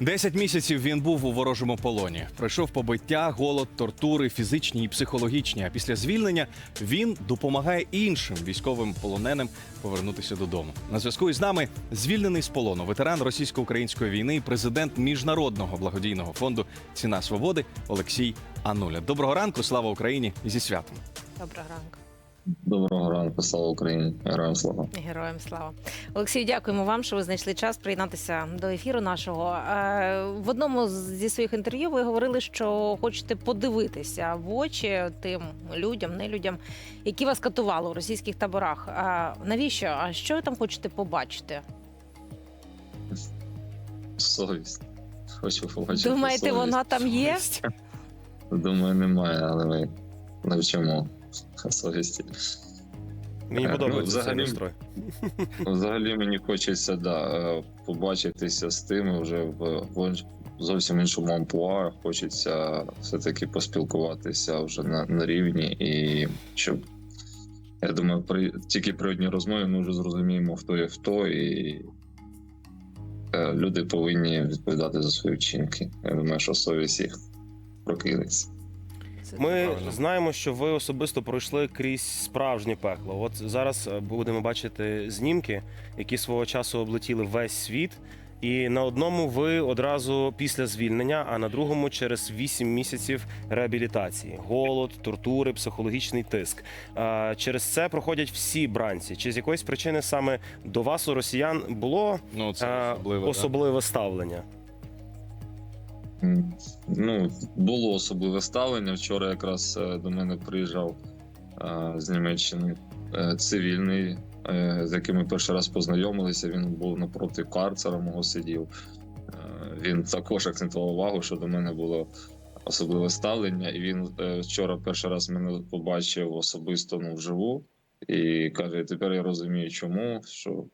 Десять місяців він був у ворожому полоні. Пройшов побиття, голод, тортури, фізичні і психологічні. А після звільнення він допомагає іншим військовим полоненим повернутися додому. На зв'язку із нами звільнений з полону ветеран російсько-української війни, президент міжнародного благодійного фонду Ціна свободи Олексій Ануля. Доброго ранку, слава Україні зі святом. Доброго ранку. Доброго ранку, слава Україні, героям слава. Героям слава. Олексію, дякуємо вам, що ви знайшли час приєднатися до ефіру нашого. Е, В одному зі своїх інтерв'ю ви говорили, що хочете подивитися в очі тим людям, нелюдям, які вас катували у російських таборах. А навіщо? А що ви там хочете побачити? Совість. Хочу побачити. Думаєте, совість. вона там є? Думаю, немає, але ми навчимо совісті. Мені Е, подобається ну, цей взагалі- настрой. Взагалі мені хочеться да, е, побачитися з тими вже в, в зовсім іншому амплуа. Хочеться все-таки поспілкуватися вже на, на рівні і щоб. Я думаю, при тільки при одній розмові ми вже зрозуміємо, хто є хто, і е, люди повинні відповідати за свої вчинки. Я думаю, що совість їх прокинеться. Це Ми Правильно. знаємо, що ви особисто пройшли крізь справжнє пекло. От зараз е, будемо бачити знімки, які свого часу облетіли весь світ. І на одному ви одразу після звільнення, а на другому через 8 місяців реабілітації, голод, тортури, психологічний тиск. Через це проходять всі бранці. Чи з якоїсь причини саме до вас у росіян було Ну це е, особливо. да. особливе ставлення? Ну, було особливе ставлення. Вчора якраз е, до мене приїжджав е, з Німеччини е, цивільний, з яким ми перший раз познайомилися. Він був напроти карцера мого сидів. Він також акцентував увагу, що до мене було особливе ставлення, і він вчора перший раз мене побачив особисто ну, вживу. І каже: тепер я розумію, чому що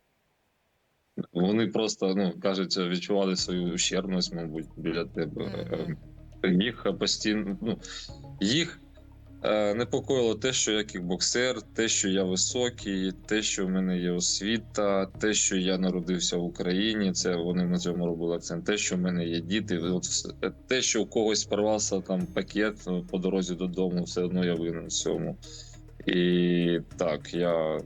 вони просто ну кажуть, відчували свою ущербність, мабуть, біля тебе. Е, Їх постійно ну їх е, непокоїло те, що я кікбоксер, те, що я високий, те, що в мене є освіта, те, що я народився в Україні. Це вони на цьому робили акцент. Те, що в мене є діти, от все- те, що у когось порвався там пакет ну, по дорозі додому, все одно я винен в цьому. І так, я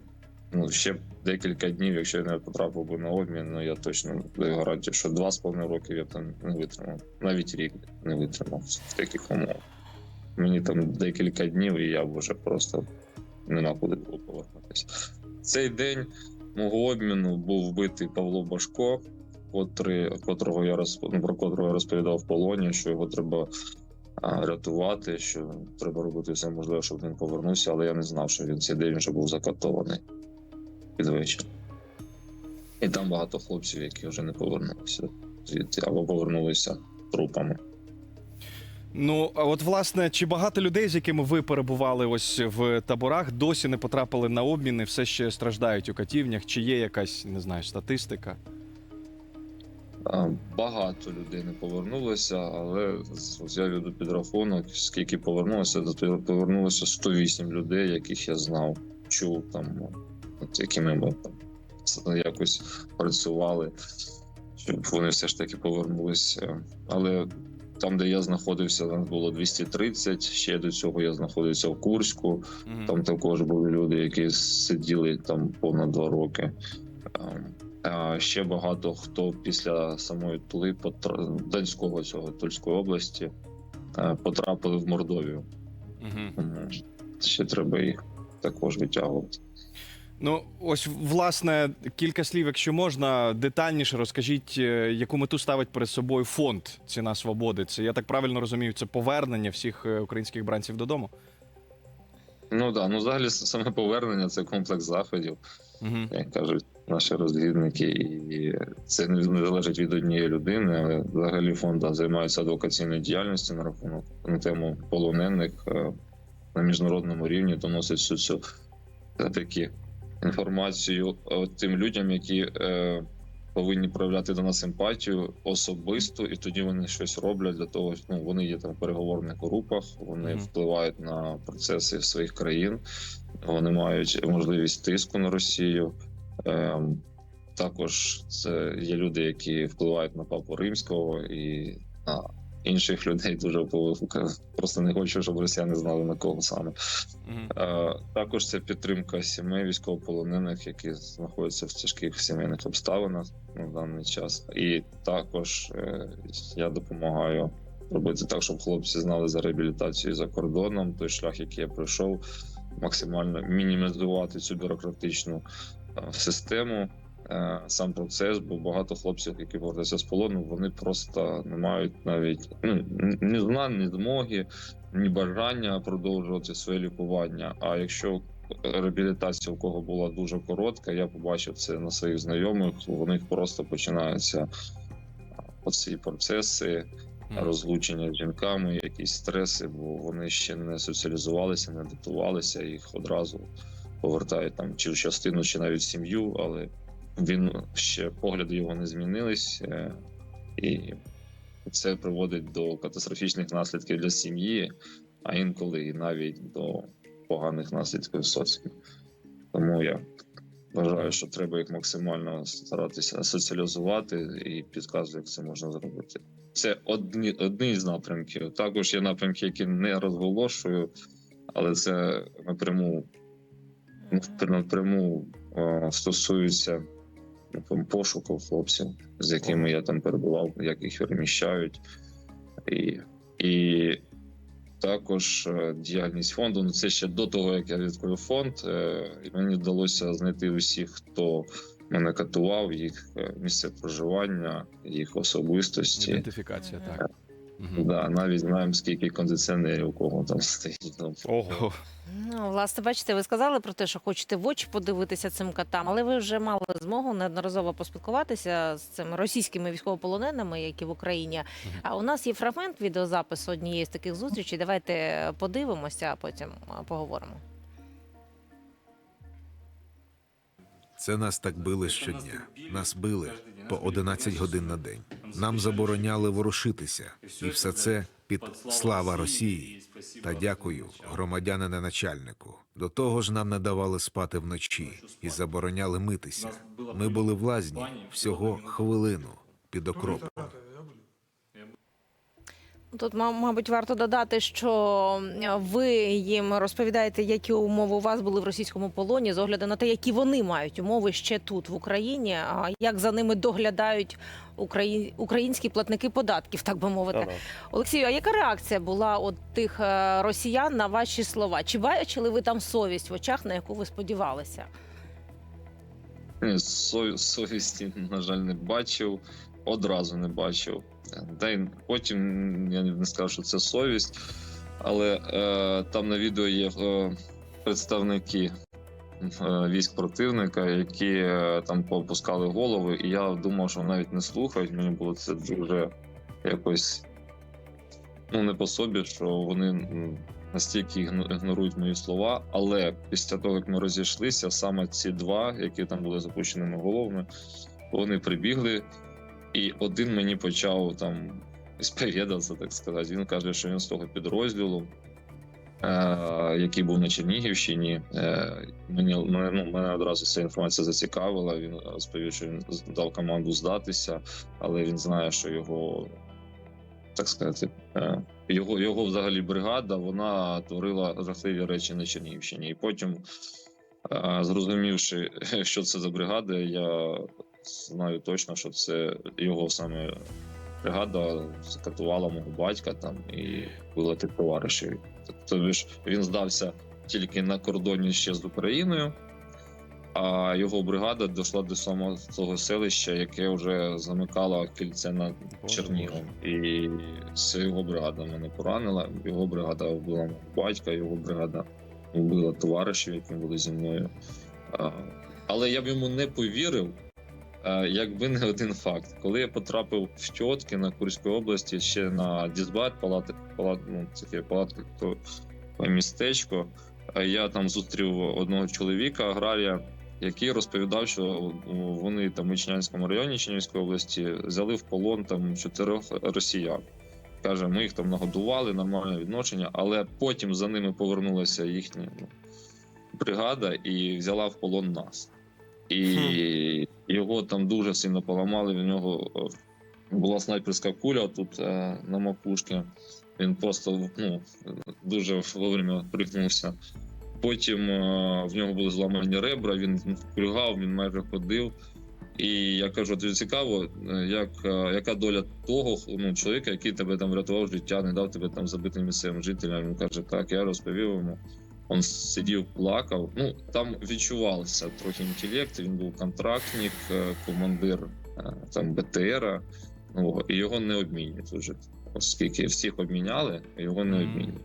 ну ще декілька днів, якщо я не потрапив би на обмін, ну я точно даю гарантію, що два з половиною років я там не витримав. Навіть рік не витримав в таких умовах. Мені там декілька днів, і я б вже просто нема куди було повернутися. Цей день мого обміну був вбитий Павло Башко, котрий, котрого я розп... ну, про котрого я розповідав в полоні, що його треба рятувати, що треба робити все можливе, щоб він повернувся, але я не знав, що він цей день вже був закатований під вечір. І там багато хлопців, які вже не повернулися звідти або повернулися трупами. Ну а от власне, чи багато людей, з якими ви перебували ось в таборах, досі не потрапили на обмін і все ще страждають у катівнях? Чи є якась не знаю статистика? Багато людей не повернулося, але я веду підрахунок, скільки повернулося, то повернулося 108 людей, яких я знав, чув там, от якими ми якось працювали, щоб вони все ж таки повернулися. Але там, де я знаходився, нас було 230, Ще до цього я знаходився в Курську. Мгм. Там також були люди, які сиділи там понад два роки. Ем, А ще багато хто після самої Тули Донського цього Тульської області е, потрапили в Мордовію. Тому ще треба їх також витягувати. Ну, ось власне кілька слів, якщо можна, детальніше розкажіть, е, яку мету ставить перед собою фонд Ціна свободи. Це я так правильно розумію, це повернення всіх е, українських бранців додому. Ну да, ну взагалі саме повернення це комплекс заходів, Угу. як кажуть наші розвідники, і це не залежить від однієї людини. Але взагалі фонд займається адвокаційною діяльністю на рахунок на тему полонених е, на міжнародному рівні, доносить всю цю такі інформацію е, тим людям, які е, повинні проявляти до нас емпатію особисто, і тоді вони щось роблять для того, ну вони є там в переговорних групах, вони Мгм. впливають на процеси своїх країн, вони мають можливість тиску на Росію. Ем, також це є люди, які впливають на папу римського і на інших людей дуже. Просто не хочу, щоб росіяни знали на кого саме. Е, Також це підтримка сімей військовополонених, які знаходяться в тяжких сімейних обставинах на даний час. І також е, я допомагаю робити так, щоб хлопці знали за реабілітацію за кордоном. Той шлях, який я пройшов, максимально мінімізувати цю бюрократичну е, систему. Е, Сам процес, бо багато хлопців, які повертаються з полону, вони просто не мають навіть ну ні знань, ні змоги, ні бажання продовжувати своє лікування. А якщо реабілітація у кого була дуже коротка, я побачив це на своїх знайомих. У них просто починаються оці процеси розлучення з жінками, якісь стреси, бо вони ще не соціалізувалися, не адаптувалися, їх одразу повертають там чи в частину, чи навіть в сім'ю, але він ще погляди його не змінились, е, і це приводить до катастрофічних наслідків для сім'ї, а інколи і навіть до поганих наслідків в соціумі. Тому я вважаю, що треба їх максимально старатися соціалізувати і підказую, як це можна зробити. Це одні, одні з напрямків. Також є напрямки, які не розголошую, але це напряму напряму е, стосуються там, пошуку хлопців, з якими я там перебував, як їх переміщають, і, і також е, діяльність фонду. Ну це ще до того, як я відкрив фонд. е, і Мені вдалося знайти усіх, хто мене катував, їх е, місце проживання, їх особистості. Ідентифікація, так. Мгм. Да, навіть знаємо, скільки кондиціонерів у кого там стоїть. Ого. Ну, власне, бачите, ви сказали про те, що хочете в очі подивитися цим котам, але ви вже мали змогу неодноразово поспілкуватися з цими російськими військовополоненими, які в Україні. А у нас є фрагмент відеозапису однієї з таких зустрічей. Давайте подивимося, а потім поговоримо. Це нас так били щодня. Нас били по 11 годин на день. Нам забороняли ворушитися, і все це під слава Росії. Та дякую, громадянине начальнику. До того ж, нам не давали спати вночі і забороняли митися. Ми були влазні всього хвилину під окропом. Тут, ма- мабуть, варто додати, що ви їм розповідаєте, які умови у вас були в російському полоні, з огляду на те, які вони мають умови ще тут, в Україні, а як за ними доглядають українські платники податків, так би мовити. Та-да. Олексію, а яка реакція була от тих е, росіян на ваші слова? Чи бачили ви там совість в очах, на яку ви сподівалися? Совісті, на жаль, не бачив, одразу не бачив. Та й потім я не скажу, що це совість, але е, там на відео є е, представники е, військ противника, які е, там попускали голови, і я думав, що навіть не слухають. Мені було це дуже якось ну, не по собі, що вони настільки ігно- ігнорують мої слова. Але після того, як ми розійшлися, саме ці два, які там були запущеними головами, вони прибігли, і один мені почав там сповідатися, так сказати. Він каже, що він з того підрозділу. Е, який був на Чернігівщині, е, мені ну, мене одразу ця інформація зацікавила. Він розповів, що він дав команду здатися, але він знає, що його так сказати, е, його, його взагалі бригада вона творила жахливі речі на Чернігівщині. І потім, е, зрозумівши, що це за бригада, я знаю точно, що це його саме бригада закатувала мого батька там і вбила тих товаришів. Тобто ж він здався тільки на кордоні ще з Україною. А його бригада дійшла до самого того селища, яке вже замикало кільце над Чернігом. І це його бригада мене поранила. Його бригада вбила мого батька, його бригада вбила товаришів, які були зі мною. Але я б йому не повірив, якби не один факт. Коли я потрапив в Тьотки на Курській області, ще на Дізбат, палати, палат, ну, таке палатка, то містечко. Я там зустрів одного чоловіка, аграрія, який розповідав, що вони там в Ічнянському районі Чернігівської області взяли в полон там чотирьох росіян. Каже, ми їх там нагодували, нормальне відношення, але потім за ними повернулася їхня ну, бригада і взяла в полон нас. І його там дуже сильно поламали. В нього е, була снайперська куля тут е, на макушці. Він просто ну, дуже вовремя пригнувся. Потім е, в нього були зламані ребра, він кульгав, він майже ходив. І я кажу, дуже цікаво, як, е, яка доля того ну, чоловіка, який тебе там врятував життя, не дав тебе там забити місцевим жителям. Він каже, так, я розповів йому. Він сидів, плакав. Ну там відчувався трохи інтелект. Він був контрактник, е, командир е, там БТРа. Ну і його не обмінюють уже. Оскільки всіх обміняли, його не обмінюють.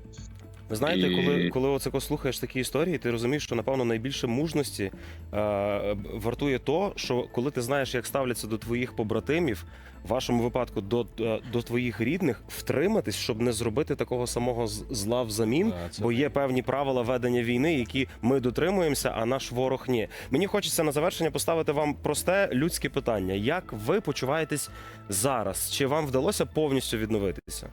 Ви знаєте, І- коли, коли оце слухаєш такі історії, ти розумієш, що напевно найбільше мужності е, вартує то, що коли ти знаєш, як ставляться до твоїх побратимів, в вашому випадку до, е, до твоїх рідних, втриматись, щоб не зробити такого самого зла взамін. Це Бо є певні правила ведення війни, які ми дотримуємося, а наш ворог ні. Мені хочеться на завершення поставити вам просте людське питання: як ви почуваєтесь зараз? Чи вам вдалося повністю відновитися?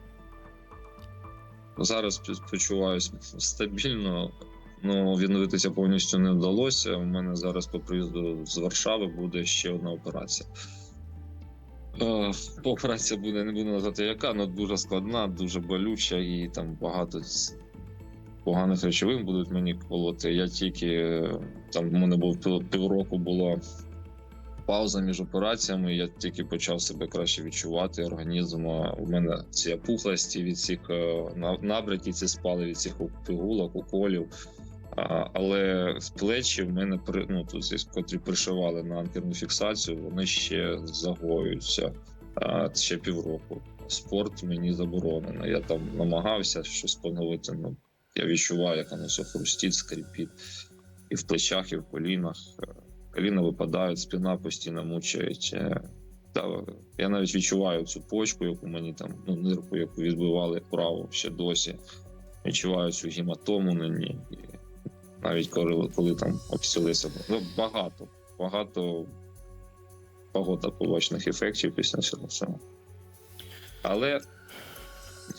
Зараз почуваюся стабільно. Ну, відновитися повністю не вдалося. У мене зараз по приїзду з Варшави буде ще одна операція. Е, Операція буде, не буду назвати яка, але дуже складна, дуже болюча, і там багато поганих речовин будуть мені колоти. Я тільки е, там в мене був півроку була пауза між операціями. Я тільки почав себе краще відчувати. Організм у мене ці опухлості від цих е, ці спали від цих пігулок, уколів. Але плечі в мене ну тут котрі пришивали на анкерну фіксацію, вони ще загоюються а, ще півроку. Спорт мені заборонено. Я там намагався щось поновити. Ну я відчуваю, як воно все хрустить, скрипить і в плечах, і в колінах. Коліна випадають, спина постійно мучають. Е, Та, я навіть відчуваю цю почку, яку мені там, ну, нирку, яку відбивали вправо ще досі. Відчуваю цю гематому на ній. Навіть коли, коли там обсілися. Ну, багато, багато багато побочних ефектів після цього всього. Але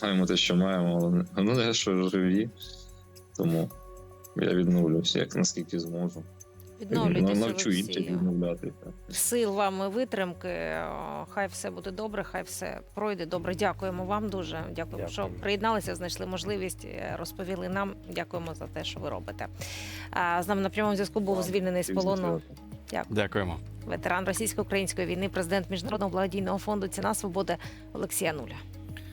маємо те, що маємо, але не що живі. Тому я відновлюся, як наскільки зможу. Відновлюйтесь, Навчу інших Олексію. відновлятися. Сил вам і витримки. Хай все буде добре, хай все пройде добре. Дякуємо вам дуже. Дякуємо, що приєдналися, знайшли можливість, е, розповіли нам. Дякуємо за те, що ви робите. А з нами на прямому зв'язку був звільнений з полону Дякуємо. ветеран російсько-української війни, президент міжнародного благодійного фонду Ціна свободи Олексій Ануля.